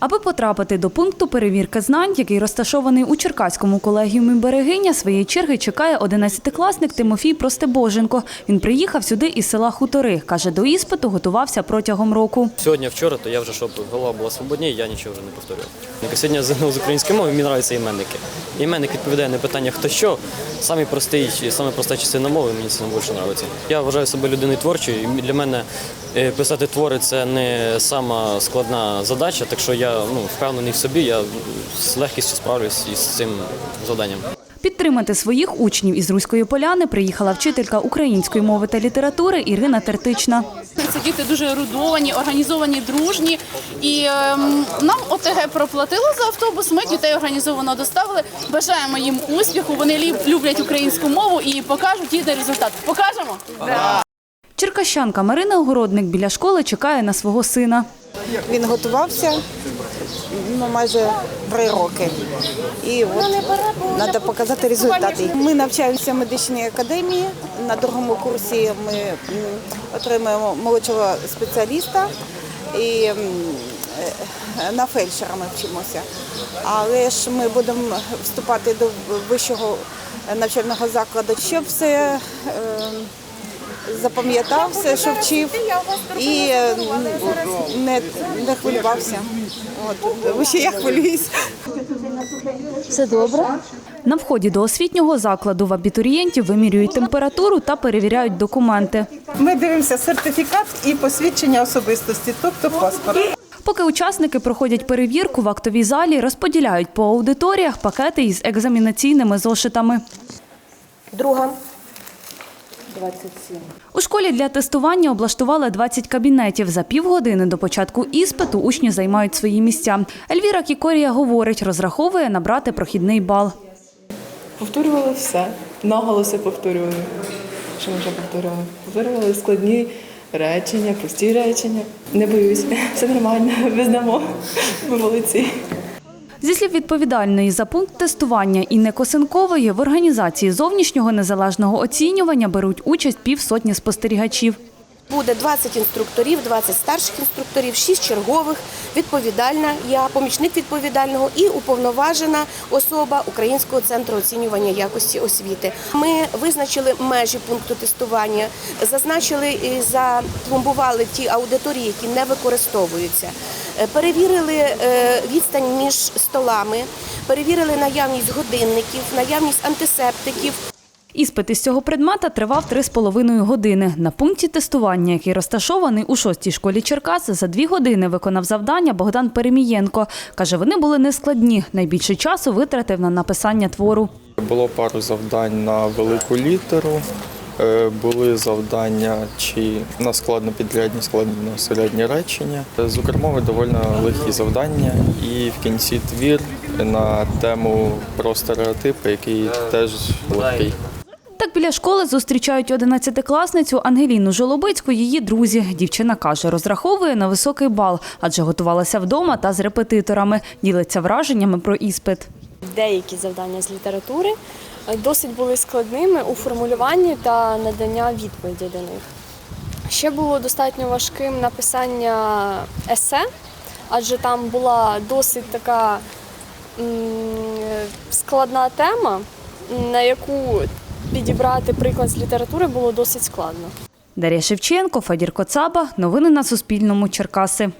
Аби потрапити до пункту перевірки знань, який розташований у Черкаському колегіумі Берегиня, своєї черги чекає 11-класник Тимофій Простебоженко. Він приїхав сюди із села Хутори. Каже, до іспиту готувався протягом року. Сьогодні, вчора, то я вже щоб голова була свободніше, я нічого вже не повторював. Сьогодні ЗНО з української мови мені подобаються іменники. Іменник відповідає на питання хто що. Самий простий, саме проста частина мови мені це найбільше подобається. Я вважаю себе людиною творчою, і для мене е, писати твори це не сама складна задача, так що я ну, впевнений в собі, я з легкістю справлюсь із цим завданням. Підтримати своїх учнів із Руської поляни приїхала вчителька української мови та літератури Ірина Тертична. Це діти дуже ерудовані, організовані, дружні. І ем, нам ОТГ проплатило за автобус. Ми дітей організовано доставили. Бажаємо їм успіху. Вони люблять українську мову і покажуть їхній результат. Покажемо. Черкащанка Марина Огородник біля школи чекає на свого сина. Він готувався ну, майже три роки. І от треба показати результати. Ми навчаємося в медичній академії. На другому курсі ми отримуємо молодшого спеціаліста і е, на фельдшера ми вчимося. Але ж ми будемо вступати до вищого навчального закладу, щоб все. Запам'ятав все, що вчив, і е, не, не хвилювався. От, ще я хвилююсь. На вході до освітнього закладу в абітурієнтів вимірюють температуру та перевіряють документи. Ми дивимося сертифікат і посвідчення особистості, тобто паспорт. Поки учасники проходять перевірку в актовій залі, розподіляють по аудиторіях пакети із екзамінаційними зошитами. Друга. У школі для тестування облаштували 20 кабінетів. За півгодини до початку іспиту учні займають свої місця. Ельвіра Кікорія говорить, розраховує набрати прохідний бал. Повторювали все. Наголоси повторювали. Що ми вже повторювали? Повторювали складні речення, прості речення. Не боюсь, все нормально, ви знамо. Ви молодці. Зі слів відповідальної за пункт тестування Інни Косенкової, в організації зовнішнього незалежного оцінювання беруть участь півсотні спостерігачів. Буде 20 інструкторів, 20 старших інструкторів, 6 чергових, відповідальна я, помічник відповідального і уповноважена особа Українського центру оцінювання якості освіти. Ми визначили межі пункту тестування, зазначили і запломбували ті аудиторії, які не використовуються. Е, Перевірили е, відстань між столами, перевірили наявність годинників, наявність антисептиків. Іспит із цього предмета тривав 3,5 години. На пункті тестування, який розташований у шостій школі Черкас, за дві години виконав завдання Богдан Перемієнко. Каже, вони були нескладні. Найбільше часу витратив на написання твору. Було пару завдань на велику літеру. Е, Були завдання чи на складнопідрядні, складносередні речення. З Укрмови доволі легкі завдання. І в кінці твір на тему про стереотипи, який теж легкий. Так біля школи зустрічають 11-класницю Ангеліну Жолобицьку, її друзі. Дівчина каже, розраховує на високий бал, адже готувалася вдома та з репетиторами. Ділиться враженнями про іспит. деякі завдання з літератури е, досить були складними у формулюванні та надання відповіді до них. Ще було достатньо важким написання есе, адже там була досить така складна тема, на яку підібрати приклад з літератури було досить складно. Дар'я Шевченко, Федір Коцаба. Новини на Суспільному. Черкаси.